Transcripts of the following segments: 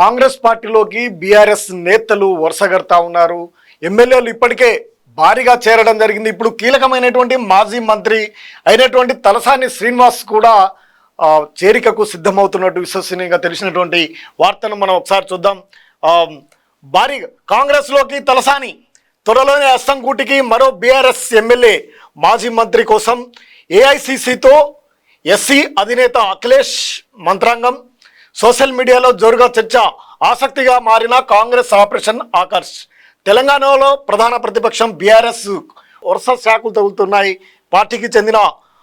కాంగ్రెస్ పార్టీలోకి బీఆర్ఎస్ నేతలు వరుసగడతా ఉన్నారు. ఎమ్మెల్యేలు ఇప్పటికే భారీగా చేరడం జరిగింది. ఇప్పుడు కీలకమైనటువంటి మాజీ మంత్రి అయినటువంటి తలసాని శ్రీనివాస్ కూడా చేరికకు సిద్ధమవుతున్నట్టు విశ్వసనీయంగా తెలిసినటువంటి వార్తను మనం ఒకసారి చూద్దాం. భారీ కాంగ్రెస్లోకి తలసాని త్వరలోనే అస్తంకూటికి మరో బీఆర్ఎస్ ఎమ్మెల్యే మాజీ మంత్రి కోసం ఏఐసిసితో ఎస్సీ అధినేత అఖిలేష్ మంత్రాంగం సోషల్ మీడియాలో జోరుగా చర్చ ఆసక్తిగా మారిన కాంగ్రెస్ ఆపరేషన్ ఆకర్ష్. తెలంగాణలో ప్రధాన ప్రతిపక్షం బీఆర్ఎస్ వరుస శాఖలు తగులుతున్నాయి. పార్టీకి చెందిన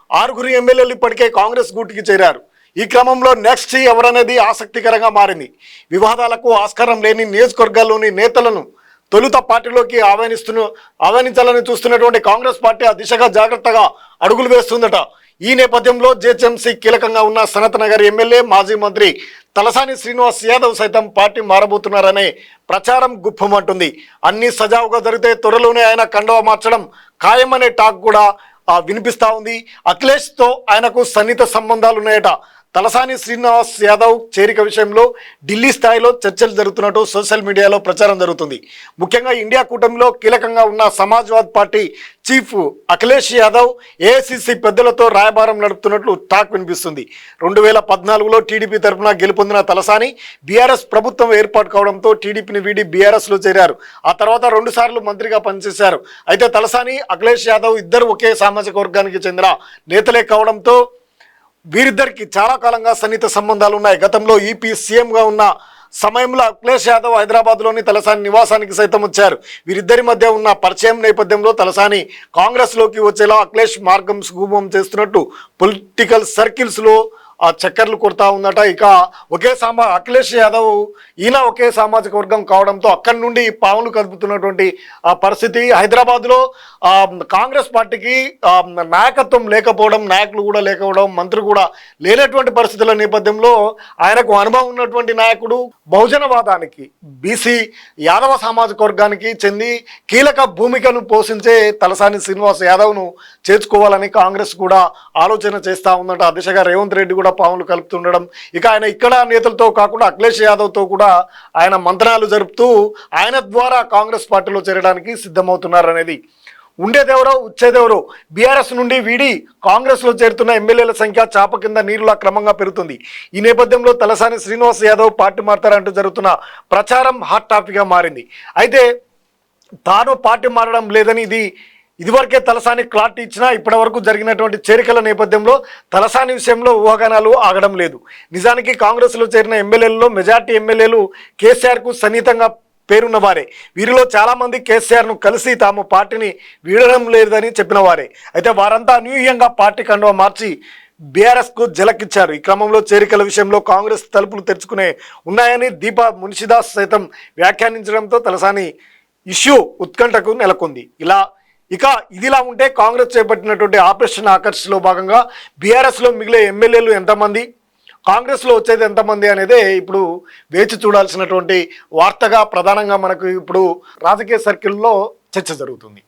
ఆరుగురు ఎమ్మెల్యేలు ఇప్పటికే కాంగ్రెస్ గూటికి చేరారు. ఈ క్రమంలో నెక్స్ట్ ఎవరనేది ఆసక్తికరంగా మారింది. వివాదాలకు ఆస్కారం లేని నియోజకవర్గాల్లోని నేతలను తొలుత పార్టీలోకి ఆహ్వానిస్తున్న ఆహ్వానించాలని చూస్తున్నటువంటి కాంగ్రెస్ పార్టీ ఆ దిశగా జాగ్రత్తగా అడుగులు వేస్తుందట. ఈ నేపథ్యంలో జేహెచ్ఎంసీ కీలకంగా ఉన్న సనత్ నగర్ ఎమ్మెల్యే మాజీ మంత్రి తలసాని శ్రీనివాస్ యాదవ్ సైతం పార్టీ మారబోతున్నారనే ప్రచారం గుప్పమంటుంది. అన్ని సజావుగా జరిగితే త్వరలోనే ఆయన కండవ మార్చడం ఖాయమనే టాక్ కూడా వినిపిస్తూ ఉంది. అఖిలేష్తో ఆయనకు సన్నిహిత సంబంధాలు ఉన్నాయట తలసాని శ్రీనివాస్ యాదవ్ చేరిక విషయంలో ఢిల్లీ స్థాయిలో చర్చలు జరుగుతున్నట్టు సోషల్ మీడియాలో ప్రచారం జరుగుతుంది. ముఖ్యంగా ఇండియా కూటమిలో కీలకంగా ఉన్న Samajwad party chief Akhilesh Yadav AICC పెద్దలతో రాయబారం నడుపుతున్నట్లు టాక్ వినిపిస్తుంది. రెండు వేల పద్నాలుగులో టీడీపీ తరఫున గెలుపొందిన తలసాని బీఆర్ఎస్ ప్రభుత్వం ఏర్పాటు కావడంతో టీడీపీని వీడి బీఆర్ఎస్లో చేరారు. ఆ తర్వాత రెండుసార్లు మంత్రిగా పనిచేశారు. అయితే తలసాని అఖిలేష్ యాదవ్ ఇద్దరు ఒకే సామాజిక వర్గానికి చెందిన నేతలే కావడంతో వీరిద్దరికి చాలా కాలంగా సన్నిహిత సంబంధాలు ఉన్నాయి. గతంలో ఈపీ సీఎంగా ఉన్న సమయంలో అఖిలేష్ యాదవ్ హైదరాబాద్లోని తలసాని నివాసానికి సైతం వచ్చారు. వీరిద్దరి మధ్య ఉన్న పరిచయం నేపథ్యంలో తలసాని కాంగ్రెస్లోకి వచ్చేలా అఖిలేష్ మార్గం సుగమం చేస్తున్నట్టు పొలిటికల్ సర్కిల్స్లో చక్కర్లు కొడతా ఉందట. ఇక ఒకే సామా అఖిలేష్ యాదవ్ ఈయన ఒకే సామాజిక వర్గం కావడంతో అక్కడి నుండి పావులు కదుపుతున్నటువంటి ఆ పరిస్థితి హైదరాబాద్లో. ఆ, కాంగ్రెస్ పార్టీకి నాయకత్వం లేకపోవడం నాయకులు కూడా లేకపోవడం మంత్రి కూడా లేనటువంటి పరిస్థితుల నేపథ్యంలో ఆయనకు అనుభవం ఉన్నటువంటి నాయకుడు బహుజనవాదానికి బీసీ యాదవ సామాజిక వర్గానికి చెంది కీలక భూమికను పోషించే తలసాని శ్రీనివాస్ యాదవ్ను చేర్చుకోవాలని కాంగ్రెస్ కూడా ఆలోచన చేస్తూ ఉందట. ఆ దిశగా రేవంత్ రెడ్డి కూడా పాములు కలుపుతుండడం. ఇక ఆయన ఇక్కడ నేతలతో కాకుండా అఖిలేష్ యాదవ్తో కూడా ఆయన మంత్రాలు జరుపుతూ ఆయన ద్వారా కాంగ్రెస్ పార్టీలో చేరడానికి సిద్ధమవుతున్నారనేది. ఉండేదెవరో వచ్చేదెవరో బీఆర్ఎస్ నుండి వీడి కాంగ్రెస్లో చేరుతున్న ఎమ్మెల్యేల సంఖ్య చాప కింద నీరులా క్రమంగా పెరుగుతుంది. ఈ నేపథ్యంలో తలసాని శ్రీనివాస్ యాదవ్ పార్టీ మారుతారంటూ జరుగుతున్న ప్రచారం హాట్ టాపిక్గా మారింది. అయితే తాను పార్టీ మారడం లేదని ఇది ఇదివరకే తలసాని క్లాట్ ఇచ్చినా ఇప్పటి వరకు జరిగినటువంటి చేరికల నేపథ్యంలో తలసాని విషయంలో ఊహాగానాలు ఆగడం లేదు. నిజానికి కాంగ్రెస్లో చేరిన ఎమ్మెల్యేలలో మెజార్టీ ఎమ్మెల్యేలు కేసీఆర్కు సన్నిహితంగా పేరున్న వారే. వీరిలో చాలామంది కేసీఆర్ను కలిసి తాము పార్టీని వీడడం లేదని చెప్పిన వారే. అయితే వారంతా అనూహ్యంగా పార్టీ కండువా మార్చి బీఆర్ఎస్కు జలకిచ్చారు ఈ క్రమంలో చేరికల విషయంలో కాంగ్రెస్ తలుపులు తెరుచుకునే ఉన్నాయని దీప మున్షిదాస్ సైతం వ్యాఖ్యానించడంతో తలసాని ఇష్యూ ఉత్కంఠకు నెలకొంది. ఇలా ఇక ఇదిలా ఉంటే కాంగ్రెస్ చేపట్టినటువంటి ఆపరేషన్ ఆకర్ష్లో భాగంగా బీఆర్ఎస్లో మిగిలే ఎమ్మెల్యేలు ఎంతమంది? కాంగ్రెస్లో వచ్చేది ఎంతమంది అనేదే ఇప్పుడు వేచి చూడాల్సినటువంటి వార్తగా ప్రధానంగా మనకు ఇప్పుడు రాజకీయ సర్కిల్లో చర్చ జరుగుతుంది.